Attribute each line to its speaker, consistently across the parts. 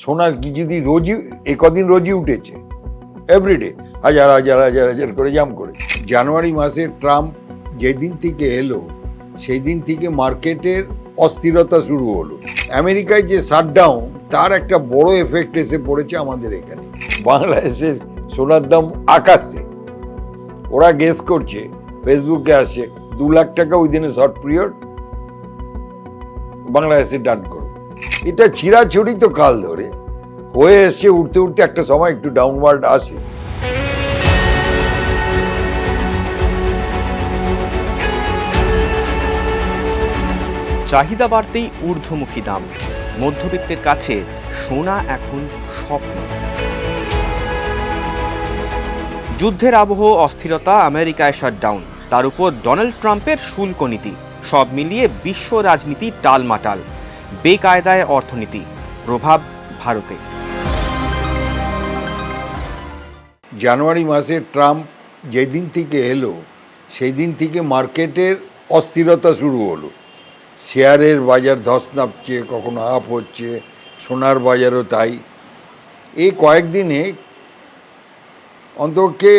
Speaker 1: সোনার কি যদি রোজই এ কদিন রোজই উঠেছে এভরিডে হাজার হাজার হাজার হাজার করে জাম করে। জানুয়ারি মাসে ট্রাম্প যেদিন থেকে এলো সেই দিন থেকে মার্কেটের অস্থিরতা শুরু হলো। আমেরিকায় যে শাটডাউন তার একটা বড় এফেক্ট এসে পড়েছে আমাদের এখানে। বাংলাদেশের সোনার দাম আকাশে। ওরা গেস করছে ফেসবুকে আসছে, দু লাখ টাকা ওই এ শর্ট পিরিয়ড বাংলাদেশে করো এটা চিরাচরিত কাল ধরে। হয়ে এসছে উঠতে উঠতে একটা সময় একটু ডাউনওয়ার্ড আসে।
Speaker 2: চাহিদা বাড়তেই ঊর্ধ্বমুখী দাম। মধ্যবিত্তের কাছে সোনা এখন স্বপ্ন। যুদ্ধের আবহ, অস্থিরতা, আমেরিকায় শাটডাউন তার উপর ডোনাল্ড ট্রাম্পের শুল্ক নীতি। সব মিলিয়ে বিশ্ব রাজনীতি টালমাটাল। বেকায়দায় অর্থনীতি, প্রভাব ভারতে।
Speaker 1: জানুয়ারি মাসে ট্রাম্প যেদিন থেকে এলো সেই দিন থেকে মার্কেটের অস্থিরতা শুরু হলো। শেয়ারের বাজার ধস নামছে, কখনো আপ হচ্ছে, সোনার বাজারও তাই। এই কয়েকদিনে অন্তকে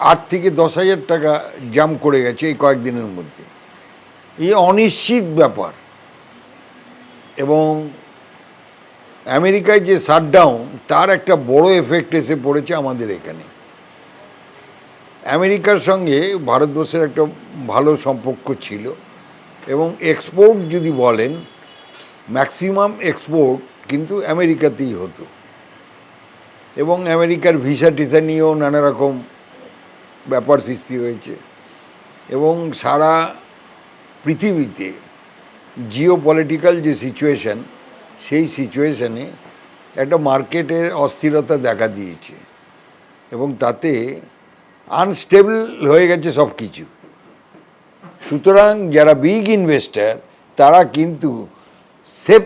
Speaker 1: আট থেকে দশ হাজার টাকা জাম করে গেছে এই কয়েকদিনের মধ্যে। এই অনিশ্চিত ব্যাপার। এবং আমেরিকায় যে শাটডাউন, তার একটা বড় এফেক্ট এসে পড়েছে আমাদের এখানে। আমেরিকার সঙ্গে ভারতবর্ষের একটা ভালো সম্পর্ক ছিল এবং এক্সপোর্ট যদি বলেন ম্যাক্সিমাম এক্সপোর্ট কিন্তু আমেরিকাতেই হতো। এবং আমেরিকার ভিসা টিসা নিয়েও নানা রকম ব্যাপার সৃষ্টি হয়েছে। এবং সারা পৃথিবীতে জিও পলিটিক্যাল যে সিচুয়েশান সেই সিচুয়েশানে একটা মার্কেটের অস্থিরতা দেখা দিয়েছে। এবং তাতে আনস্টেবল হয়ে গেছে সব কিছু সুতরাং যারা বিগ ইনভেস্টার তারা কিন্তু সেফ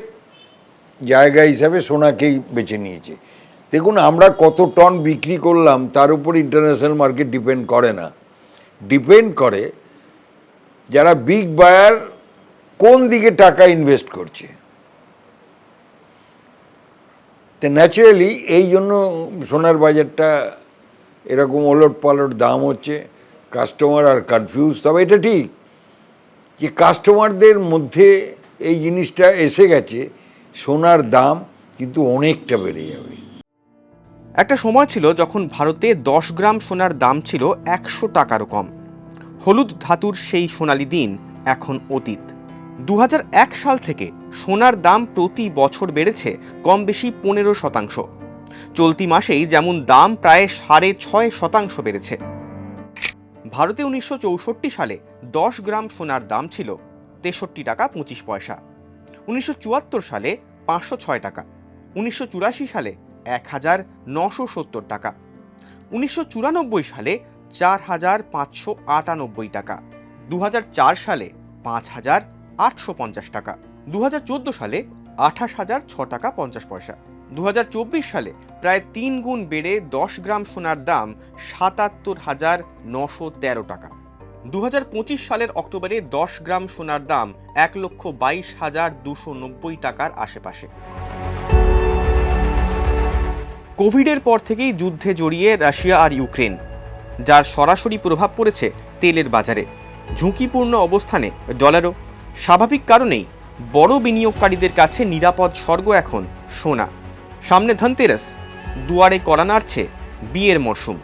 Speaker 1: জায়গা হিসাবে সোনাকেই বেছে নিয়েছে। দেখুন, আমরা কত টন বিক্রি করলাম, তার উপর ইন্টারন্যাশনাল মার্কেট ডিপেন্ড করে না। ডিপেন্ড করে যারা বিগ বায়ার কোন দিকে টাকা ইনভেস্ট করছে? তো ন্যাচারালি এই জন্য সোনার বাজারটা এরকম ওলট পালট দাম হচ্ছে কাস্টমার আর কনফিউজ তবে এটা ঠিক যে কাস্টমারদের মধ্যে এই জিনিসটা এসে গেছে, সোনার দাম কিন্তু অনেকটা বেড়ে যাবে।
Speaker 2: একটা সময় ছিল যখন ভারতে দশ গ্রাম সোনার দাম ছিল একশো টাকারও কম। হলুদ ধাতুর সেই সোনালি দিন এখন অতীত। দু হাজার এক সাল থেকে সোনার দাম প্রতি বছর বেড়েছে কম বেশি পনেরো শতাংশ। চলতি মাসেই যেমন দাম প্রায় সাড়ে ছয় শতাংশ বেড়েছে। ভারতে উনিশশো চৌষট্টি সালে দশ গ্রাম সোনার দাম ছিল তেষট্টি টাকা পঁচিশ পয়সা। উনিশশো চুয়াত্তর সালে পাঁচশো ছয় টাকা। উনিশশো চুরাশি সালে এক হাজার নশো সত্তর টাকা। উনিশশো চুরানব্বই সালে চার হাজার পাঁচশো আটানব্বই টাকা। দু হাজার চার সালে পাঁচ হাজার আটশো পঞ্চাশ টাকা। দু হাজার চোদ্দ সালে আঠাশ হাজার ছ টাকা পঞ্চাশ পয়সা। দু হাজার চব্বিশ সালে প্রায় তিন গুণ বেড়ে দশ গ্রাম সোনার দাম সাতাত্তর হাজার নশো তেরো টাকা। দু হাজার পঁচিশ সালের অক্টোবরে দশ গ্রাম সোনার দাম এক লক্ষ বাইশ হাজার দুশো নব্বই টাকার আশেপাশে। কোভিডের পর থেকেই যুদ্ধে জড়িয়ে রাশিয়া আর ইউক্রেন, যার সরাসরি প্রভাব পড়েছে তেলের বাজারে। ঝুঁকিপূর্ণ অবস্থানে ডলারও স্বাভাবিক কারণেই বড় বিনিয়োগকারীদের কাছে নিরাপদ স্বর্গ এখন সোনা। সামনে ধনতেরাস, দুয়ারে করা নাড়ছে বিয়ের মরশুম।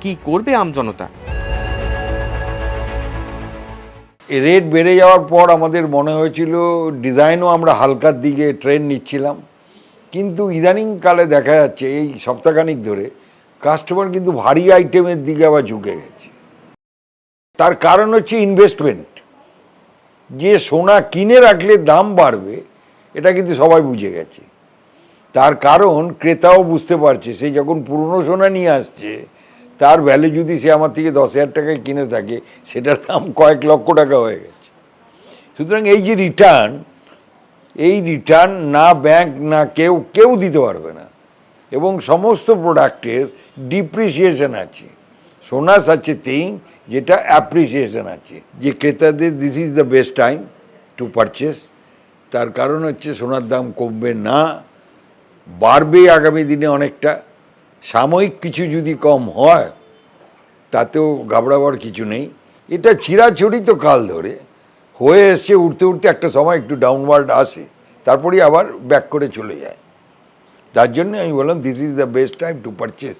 Speaker 2: কি করবে আমজনতা
Speaker 1: রেট বেড়ে যাওয়ার পর আমাদের মনে হয়েছিল ডিজাইনও আমরা হালকার দিকে ট্রেন নিচ্ছিলাম। কিন্তু ইদানিংকালে দেখা যাচ্ছে এই সপ্তাহখানিক ধরে কাস্টমার কিন্তু ভারী আইটেমের দিকে আবার ঝুঁকে গেছে। তার কারণ হচ্ছে ইনভেস্টমেন্ট যে সোনা কিনে রাখলে দাম বাড়বে, এটা কিন্তু সবাই বুঝে গেছে। তার কারণ ক্রেতাও বুঝতে পারছে, সে যখন পুরনো সোনা নিয়ে আসছে, তার ভ্যালু যদি সে আমার থেকে দশ হাজার টাকায় কিনে থাকে, সেটার দাম কয়েক লক্ষ টাকা হয়ে গেছে। সুতরাং এই যে রিটার্ন এই রিটার্ন না ব্যাংক না কেউ কেউ দিতে পারবে না। এবং সমস্ত প্রোডাক্টের ডিপ্রিসিয়েশন আছে। সোনা সাচ এ থিং যেটা অ্যাপ্রিসিয়েশন আছে। যে ক্রেতাদের this is the best time to purchase তার কারণ হচ্ছে সোনার দাম কমবে না, বাড়বে আগামী দিনে অনেকটা। সাময়িক কিছু যদি কম হয়, তাতেও ঘাবড়াবার কিছু নেই। এটা চিরাচরিত কাল ধরে। হয়ে এসছে উঠতে উঠতে একটা সময় একটু ডাউনওয়ার্ড আসে, তারপরেই আবার ব্যাক করে চলে যায়। তার জন্য আমি বললাম this is the best time to purchase